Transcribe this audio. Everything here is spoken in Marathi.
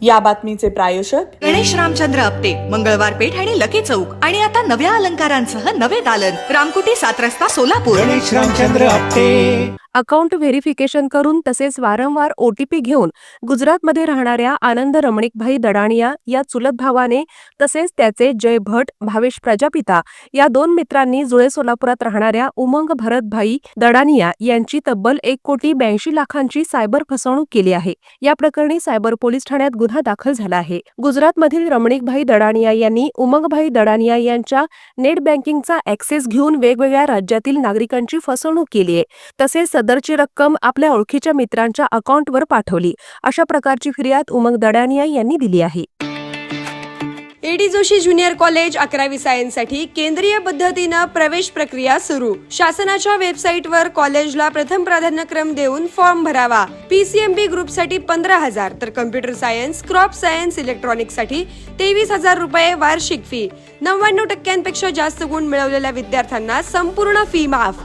या बातमीचे प्रायोजक गणेश रामचंद्र आपटे मंगळवार पेठ आणि लकी चौक. आणि आता नव्या अलंकारांसह नवे दालन. रामकुटी सात रस्ता सोलापूर. गणेश रामचंद्र आपटे. अकाउंट व्हेरिफिकेशन करून तसेच वारंवार ओटीपी घेऊन गुजरातमध्ये राहणाऱ्या आनंद रमणिकभाई दडाणिया या चुलत भावाने तसेच त्याचे जय भट भावेश प्रजापिता या दोन मित्रांनी जुळे सोलापुरात राहणाऱ्या उमंग भरतभाई दडानिया यांची तब्बल एक कोटी ब्याऐंशी लाखांची सायबर फसवणूक केली आहे. या प्रकरणी सायबर पोलीस ठाण्यात गुन्हा दाखल झाला आहे. गुजरातमधील रमणिकभाई दडानिया यांनी उमंगभाई दडानिया यांच्या नेट बँकिंगचा ऍक्सेस घेऊन वेगवेगळ्या राज्यातील नागरिकांची फसवणूक केली आहे. तसेच सदरची रक्कम आपल्या ओळखीच्या मित्रांच्या अकाउंटवर पाठवली. अशा प्रकारची फिर्याद उमंग दडानिया यांनी दिली आहे. एडी जोशी ज्युनियर कॉलेज अकरावी सायन्ससाठी केंद्रीय पद्धतीनं प्रवेश प्रक्रिया सुरू. शासनाच्या वेबसाईटवर कॉलेजला प्रथम प्राधान्यक्रम देऊन फॉर्म भरावा. पीसीएमबी ग्रुपसाठी पंधरा हजार तर कम्प्युटर सायन्स क्रॉप सायन्स इलेक्ट्रॉनिक्ससाठी तेवीस हजार रुपये वार्षिक फी नव्याण्णव टक्क्यांपेक्षा जास्त गुण मिळवलेल्या विद्यार्थ्यांना संपूर्ण फी माफ.